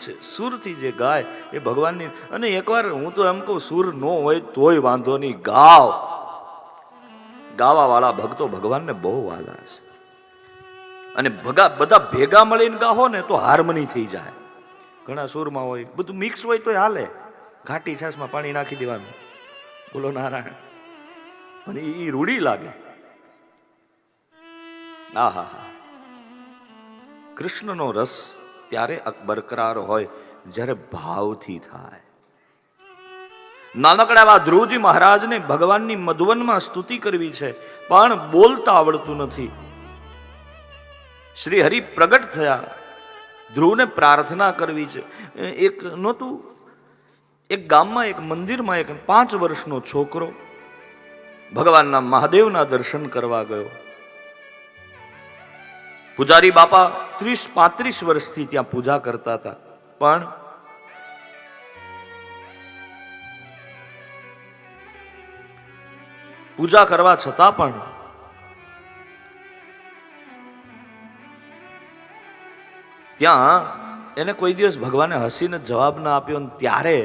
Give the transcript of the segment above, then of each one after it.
છે. સુરથી જે ગાય એ ભગવાનની અને એકવાર હું તો એમ કહું, સુર ન હોય તોય વાંધો નહીં, ગાવ. ગાવાવાળા ભક્તો ભગવાનને બહુ વાલા છે. અને ભગા બધા ભેગા મળીને ગાહો ને તો હાર્મની થઈ જાય. ઘણા સુરમાં હોય, બધું મિક્સ હોય તોય હાલે. ઘાટી છાસમાં પાણી નાખી દેવાનું. બોલો નારાયણ. પણ એ રૂડી લાગે. આહા હા કૃષ્ણનો રસ ત્યારે બરકરાર હોય, જ્યારે ભાવથી થાય. નાનકડા એવા ધ્રુવજી મહારાજને ભગવાનની મધુવનમાં સ્તુતિ કરવી છે, પણ બોલતા આવડતું નથી. શ્રી હરિ પ્રગટ થયા. ધ્રુવને પ્રાર્થના કરવી છે. એક નહોતું, એક ગામમાં, એક મંદિરમાં એક પાંચ વર્ષનો છોકરો ભગવાનના મહાદેવના દર્શન કરવા ગયો. પૂજારી બાપા ત્રીસ પાંત્રીસ વર્ષથી ત્યાં પૂજા કરતા હતા. પણ પૂજા કરવા છતાં પણ ત્યાં એને કોઈ દિવસ ભગવાને હસીને જવાબ ના આપ્યો અને ત્યારે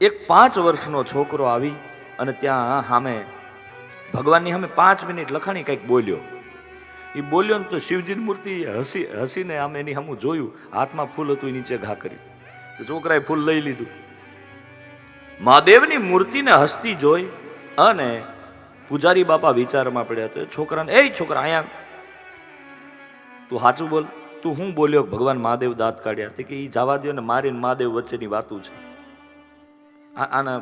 એક પાંચ વર્ષનો છોકરો આવી અને ત્યાં સામે ભગવાનની સામે પાંચ મિનિટ લખાણી કંઈક બોલ્યો. એ બોલ્યો ને તો શિવજીની મૂર્તિ હસી હસીને આમ એની સામું જોયું. હાથમાં ફૂલ હતું નીચે ઘા કરી. તો છોકરાએ ફૂલ લઈ લીધું. મહાદેવની મૂર્તિને હસતી જોઈ અને પૂજારી બાપા વિચારમાં પડ્યા તો છોકરાને એ છોકરા, અહીંયા તું સાચું બોલ. તું હું બોલ્યો ભગવાન મહાદેવ દાંત કાઢ્યા. કે એ જવા દો ને મારી મહાદેવ વચ્ચેની વાતું છે. આના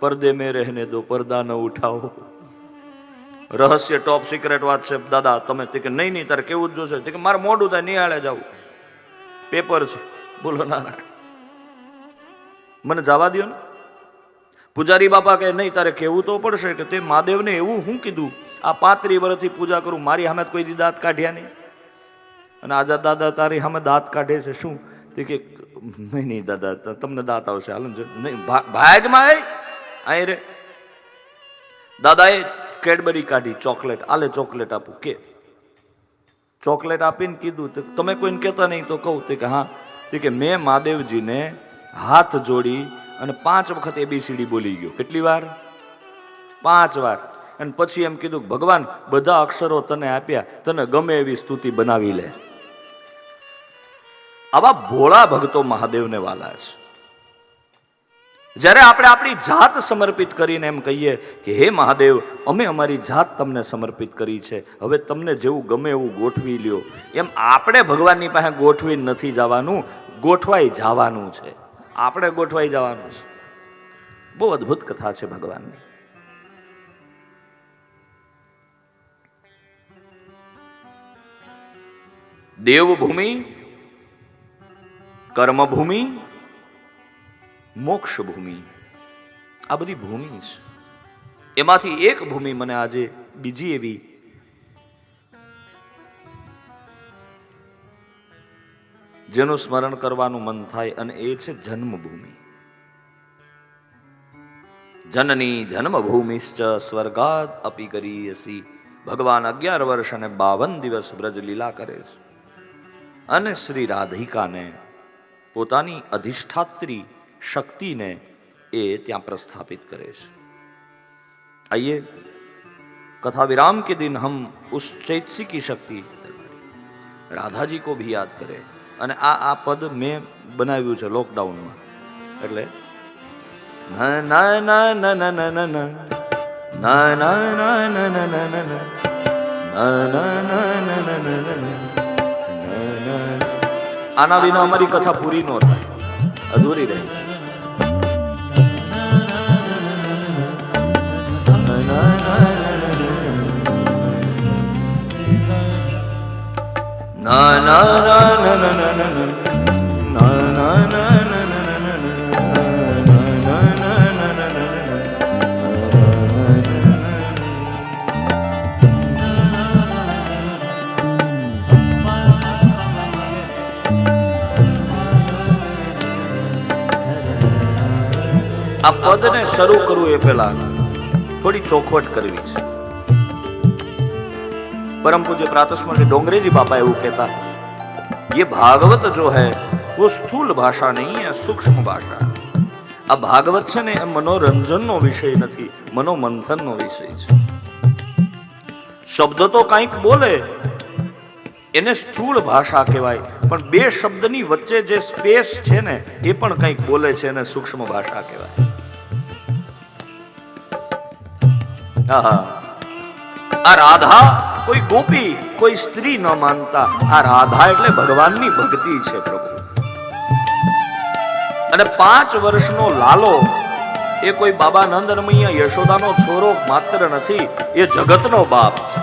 પરદે મેં રહેને દો, પરદા ન ઉઠાવો. રહસ્ય ટોપ સિક્રેટ વાત છે, દાદા, તમે કે નહીં નહીં, તારે કેવું જ જોશે. તે કે મારે મોડું થાય, નિહાળે જાવું પેપર છે. બોલો નારાયણ. મને જવા દો ને. પૂજારી બાપા કે નહીં, તારે કહેવું તો પડશે કે તે મહાદેવને એવું હું કીધું. આ પાંત્રી વર્ષથી પૂજા કરું. મારી સામે કોઈ દી દાંત કાઢ્યા નહીં. અને આજા દાદા, તારી સામે દાંત કાઢે છે, શું? તે કે, નહીં નહીં, દાદા તમને દાંત આવશે. હાલ નહીં ભાગમાં અહીં રે. દાદાએ કેડબરી કાઢી, ચોકલેટ. આલે ચોકલેટ આપું, કે. ચોકલેટ આપીને કીધું તો તમે કોઈને કહેતા નહીં, તો કહું તે કે, હા. તે કે, મેં મહાદેવજીને હાથ જોડી અને પાંચ વખત એબીસીડી બોલી ગયો. કેટલી વાર? પાંચ વાર. અને પછી એમ કીધું, ભગવાન, બધા અક્ષરો તને આપ્યા, તને ગમે એવી સ્તુતિ બનાવી લે. આવા ભોળા ભક્તો મહાદેવને વાલા છે. જ્યારે આપણે આપણી જાત સમર્પિત કરીને એમ કહીએ કે હે મહાદેવ, અમે અમારી જાત તમને સમર્પિત કરી છે. હવે તમને જેવું ગમે એવું ગોઠવી લ્યો. એમ આપણે ભગવાનની પાસે ગોઠવી નથી જવાનું, ગોઠવાઈ જવાનું છે. આપણે ગોઠવાઈ જવાનું છે. બહુ અદ્ભુત કથા છે ભગવાનની. દેવભૂમિ, કર્મભૂમિ મોક્ષ ભૂમિ આ બધી ભૂમિ છે. એમાંથી એક ભૂમિ મને આજે બીજી એવી જેનું સ્મરણ કરવાનું મન થાય અને એ છે જન્મભૂમિ. જનની જન્મભૂમિશ્ચ સ્વર્ગાદ અપી કરીયસી. ભગવાન અગિયાર વર્ષ અને બાવન દિવસ બ્રજ લીલા કરે છે. અને શ્રી રાધિકાને પોતાની અધિષ્ઠાત્રી શક્તિને એ ત્યાં પ્રસ્થાપિત કરે છે આઈએ કથા વિરામ કે દિન હમ उस चैतसी की शक्ति કો ભી યાદ કરે અને આ આ પદ મેં બનાવ્યું છે લોકડાઉનમાં એટલે આના વિના અમારી કથા પૂરી ન થાય અધૂરી રહે આ પદને શરૂ કરવું એ પહેલા થોડી ચોખવટ કરવી છે. परम पूज्य प्रातस्मरण डोंगरे जी बाबा એવું કહેતા ये भागवत जो है वो સ્થૂલ ભાષા નહીં है સૂક્ષ્મ ભાષા આ ભાગવત છે ને એ મનોરંજનનો વિષય નથી મનોમંથનનો વિષય છે શબ્દ તો કંઈક બોલે એને સ્થૂળ ભાષા કહેવાય પણ બે શબ્દની વચ્ચે જે સ્પેસ છે ને એ પણ કંઈક બોલે છે એને સૂક્ષ્મ ભાષા કહેવાય આહા આ રાધા કોઈ ગોપી, કોઈ સ્ત્રી ન માનતા. આ રાધા એટલે ભગવાનની ભક્તિ છે પ્રભુ. અને પાંચ વર્ષનો લાલો એ કોઈ બાબા નંદ રમૈયા યશોદાનો છોરો માત્ર નથી, એ જગતનો બાપ છે.